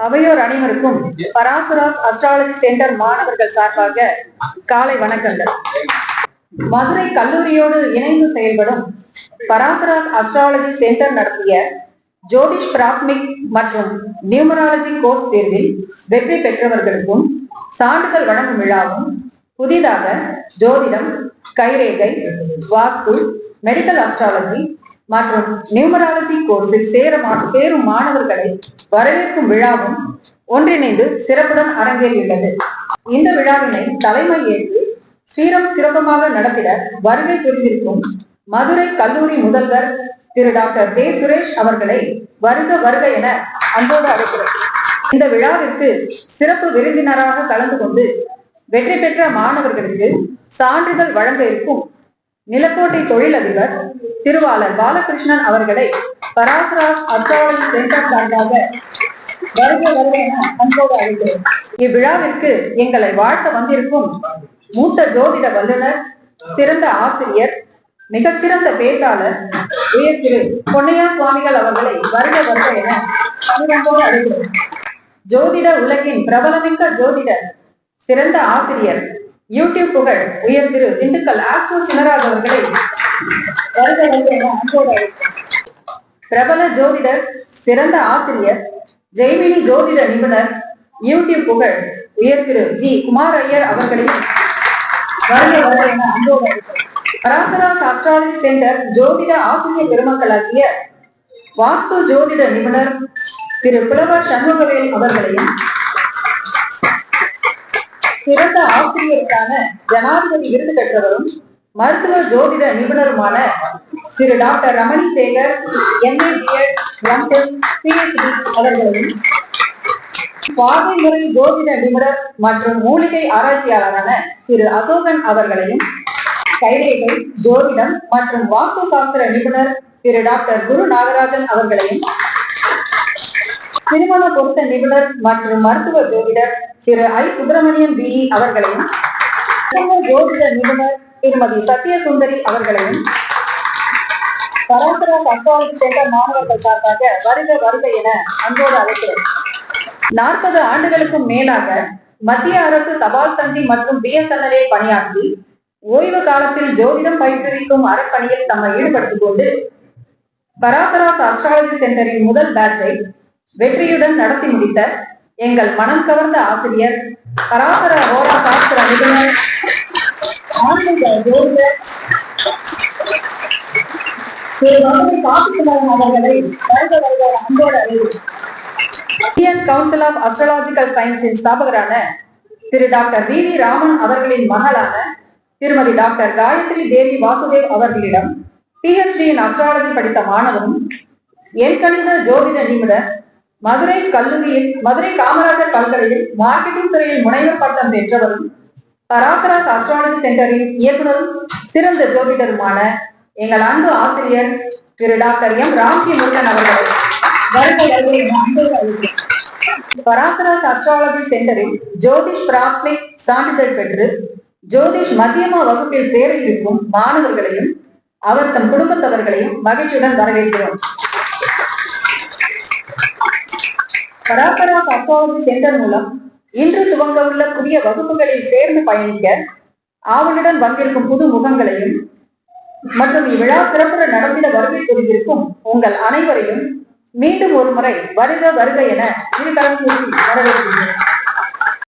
அவையோர் அனைவருக்கும் பராசுராஸ் astrology centre மாணவர்கள் சார்பாக காலை வணக்கங்கள். மதுரை கல்லூரியோடு இணைந்து செயல்படும் பராசராஸ் அஸ்ட்ராலஜி சென்டர் நடத்திய ஜோதிஷ் பிராத்மிக் மற்றும் நியூமராலஜி கோர்ஸ் தேர்வில் வெற்றி பெற்றவர்களுக்கும் சான்றிதழ் வழங்கும் விழாவும் புதிதாக ஜோதிடம் கைரேகை வாஸ்து மெடிக்கல் அஸ்ட்ராலஜி மற்றும் நியூமராலஜி கோர்ஸில் சேர சேரும் மாணவர்களை வரவேற்கும் விழாவும் ஒன்றிணைந்து சிறப்புடன் அரங்கேறியுள்ளது. இந்த விழாவினை தலைமை ஏற்று சீரம் சிறப்பமாக நடத்திட வருகை புரிந்திருக்கும் மதுரை கல்லூரி முதல்வர் திரு டாக்டர் ஜே. சுரேஷ் அவர்களை வருக வருக என அன்போடு அழைக்கிறோம். இந்த விழாவிற்கு சிறப்பு விருந்தினராக கலந்து கொண்டு வெற்றி பெற்ற மாணவர்களுக்கு சான்றிதழ் வழங்க இருக்கும் நிலக்கோட்டை தொழிலதிபர் திருவாளர் பாலகிருஷ்ணன் அவர்களை பராசராஜ் அஸ்ட்ராலஜி சென்டர் சார்பாக வருக வருக என அன்போடு அழைக்கிறேன். இவ்விழாவிற்கு எங்களை வாழ்த்த வந்திருக்கும் மூத்த ஜோதிட வல்லுனர் சிறந்த ஆசிரியர் மிகச்சிறந்த பேச்சாளர் உயர் திரு பொன்னையா சுவாமிகள் அவர்களை வருக வருக என அன்போடு அழைக்கிறேன். ஜோதிட உலகின் பிரபலமிக்க ஜோதிடர் சிறந்த ஆசிரியர் யூடியூப் புகழ் உயர் திரு திண்டுக்கல் ஆஸ்ட்ரோ சின்னராஜ் அவர்களை பிரபல ஜோதிடர் சிறந்த ஆசிரியர் ஜெய்மினி ஜோதிட நிபுணர் யூடியூப் புகழ் உயர் திரு ஜி. குமார் ஐயர் அவர்களின் பராசரா சாஸ்ட்ராலஜி பராசராஸ் சென்டர் ஜோதிட ஆசிரியர் பெருமக்களாகிய வாஸ்து ஜோதிட நிபுணர் திரு புலவர் சண்முகவேல் அவர்களையும் சிறந்த ஆசிரியருக்கான ஜனாதிபதி விருது பெற்றவரும் மருத்துவ ஜோதிட நிபுணருமான திரு doctor Ramani Sekar MA BEd MTech PhD அவர்களையும் பாதை முறை ஜோதிட நிபுணர் மற்றும் மூலிகை ஆராய்ச்சியாளரான திரு அசோகன் அவர்களையும் கைரேகை ஜோதிடம் மற்றும் வாஸ்து சாஸ்திர நிபுணர் திரு டாக்டர் குரு நாகராஜன் அவர்களையும் திருமண பொருத்த நிபுணர் மற்றும் மருத்துவ ஜோதிடர் திரு ஐ சுப்பிரமணியன் பி அவர்களையும் ஜோதிட நிபுணர் திருமதி சத்யசுந்தரி அவர்களையும் பராசராஸ் அஸ்ட்ராலஜி சேர்ந்த மாணவர்கள் சார்பாக வருக வருக என அன்போடு அழைக்கிறேன் நாற்பது ஆண்டுகளுக்கும் மேலாக மத்திய அரசு தபால் தந்தி மற்றும் பிஎஸ்என்எல்ஏ பணியாற்றி ஓய்வு காலத்தில் ஜோதிடம் பயிற்றுவிக்கும் அறப்பணியில் தம்மை ஈடுபடுத்திக் கொண்டு பராசராஸ் அஸ்ட்ராலஜி சென்டரின் முதல் பேட்சை வெற்றியுடன் நடத்தி முடித்த எங்கள் மனம் கவர்ந்த ஆசிரியர் பராசர ஹோரா சாஸ்திர நிபுணர் ஆன்மீக ஜோதிடர் அவர்களை வருக வருக அன்போடு இந்தியன் கவுன்சில் ஆஃப் அஸ்ட்ராலஜிக்கல் சயின்ஸின் ஸ்தாபகரான திரு டாக்டர் வி வி ராமன் அவர்களின் மகளான திருமதி டாக்டர் காயத்ரி தேவி வாசுதேவ் அவர்களிடம் பிஹெச்டி இன் அஸ்ட்ராலஜி படித்த மாணவரும் எண்கணித ஜோதிட நிபுணர் மதுரை கல்லூரியில் மதுரை காமராஜர் பல்கலையில் மார்க்கெட்டிங் துறையில் முனைவர் பட்டம் பெற்றவரும் பராசராஸ் அஸ்ட்ராலஜி சென்டரின் இயக்குனரும் சிறந்த ஜோதிடருமான எங்கள் அன்பு ஆசிரியர் திரு டாக்டர் எம் ராம்ஜி முருகன் அவர்களை பராசராஸ் அஸ்ட்ராலஜி சென்டரில் ஜோதிஷ் பிராத்மிக் சான்றிதழ் பெற்று ஜோதிஷ் மத்தியமா வகுப்பில் சேர இருக்கும் மாணவர்களையும் அவர் தம் குடும்பத்தவர்களையும் மகிழ்ச்சியுடன் வரவேற்கிறோம். பராசராஸ் அஸ்ட்ராலஜி சென்டர் மூலம் இன்று துவங்க உள்ள புதிய வகுப்புகளில் சேர்ந்து பயணிக்க ஆவலுடன் வந்திருக்கும் புது முகங்களையும் மற்றும் இவ்விழா சிறப்புற நடந்திட வருகை புரிந்திருக்கும் உங்கள் அனைவரையும் மீண்டும் ஒரு முறை வருக வருக என இருகரம் கூறி வரவேற்கின்றேன்.